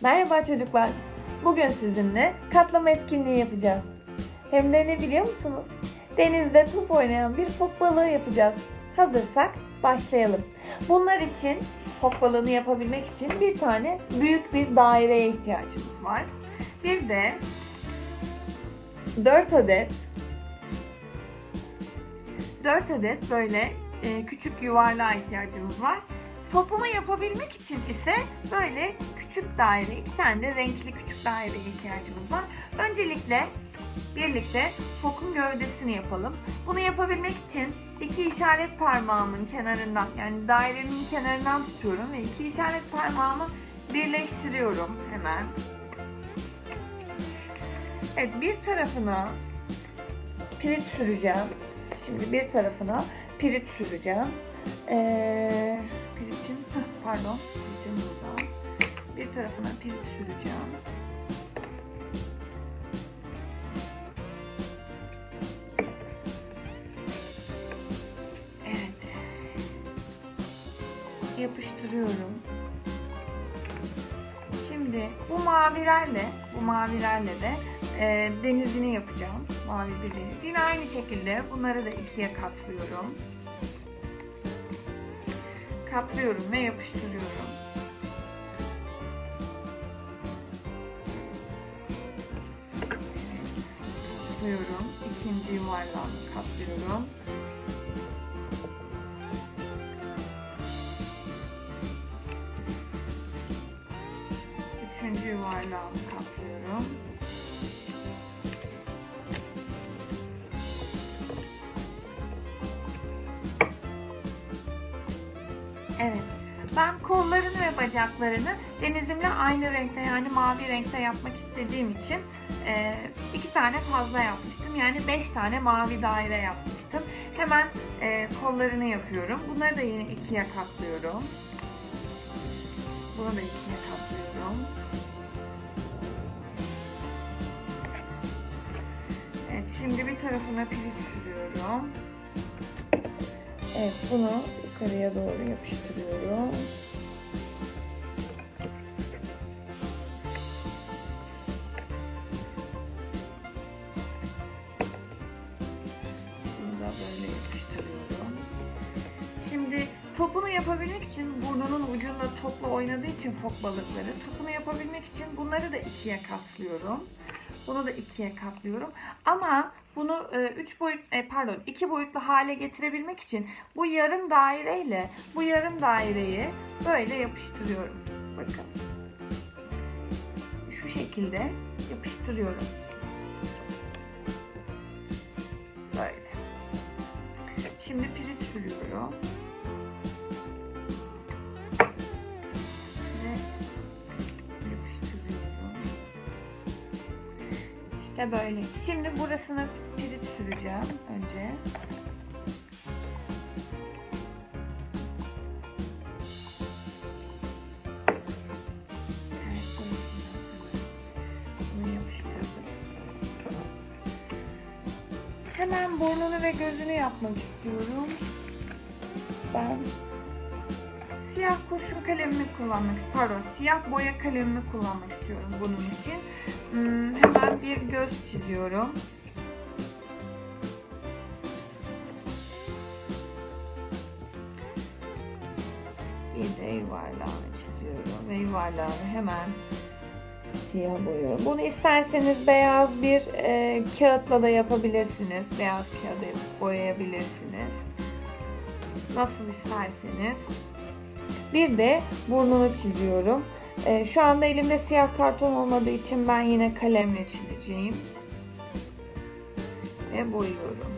Merhaba çocuklar. Bugün sizinle katlama etkinliği yapacağız. Hem de ne biliyor musunuz? Denizde top oynayan bir fok balığı yapacağız. Hazırsak başlayalım. Bunlar için fok balığını yapabilmek için bir tane büyük bir daireye ihtiyacımız var. Bir de 4 adet 4 adet böyle e, küçük yuvarlığa ihtiyacımız var. Topumu yapabilmek için ise böyle küçük daire, iki tane de renkli küçük daireye ihtiyacımız var. Öncelikle birlikte fokun gövdesini yapalım. Bunu yapabilmek için iki işaret parmağımın kenarından yani dairenin kenarından tutuyorum ve iki işaret parmağımı birleştiriyorum hemen. Evet bir tarafına pirinç süreceğim. Şimdi bir tarafına pirinç süreceğim. Ee, pirincin, pardon, pirincin burada. Bir tarafına pirinç süreceğim. Evet. Yapıştırıyorum. Şimdi bu mavilerle, bu mavilerle de e, denizini yapacağım. Mavi bir deniz. Yine aynı şekilde bunları da ikiye katlıyorum. Katlıyorum ve yapıştırıyorum. Katlıyorum. İkinci yuvarlağını katlıyorum. Üçüncü yuvarlağını Evet. Ben kollarını ve bacaklarını denizimle aynı renkte yani mavi renkte yapmak istediğim için e, iki tane fazla yapmıştım. Yani beş tane mavi daire yapmıştım. Hemen e, kollarını yapıyorum. Bunları da yine ikiye katlıyorum. Bunu da ikiye katlıyorum. Evet, şimdi bir tarafına pirinç sürüyorum. Evet, bunu yukarıya doğru yapıştırıyorum. Bunu da böyle yapıştırıyorum. Şimdi topunu yapabilmek için burnunun ucunda topla oynadığı için fok balıkları topunu yapabilmek için bunları da ikiye katlıyorum. Bunu da ikiye katlıyorum. Ama bunu e, üç boyut e, pardon iki boyutlu hale getirebilmek için bu yarım daireyle bu yarım daireyi böyle yapıştırıyorum. Bakın. Şu şekilde yapıştırıyorum. Böyle. Şimdi pirinç sürüyorum. İşte böyle. Şimdi burasına pirinç süreceğim önce. Hemen burnunu ve gözünü yapmak istiyorum. Ben siyah kurşun kalemimi kullanmak, pardon, siyah boya kalemimi kullanmak istiyorum bunun için. Hmm, hemen bir göz çiziyorum. Bir de yuvarlağını çiziyorum ve yuvarlağını hemen siyah boyuyorum. Bunu isterseniz beyaz bir e, kağıtla da yapabilirsiniz. Beyaz kağıda boyayabilirsiniz. Nasıl isterseniz. Bir de burnunu çiziyorum. E, şu anda elimde siyah karton olmadığı için ben yine kalemle çizeceğim. Ve boyuyorum.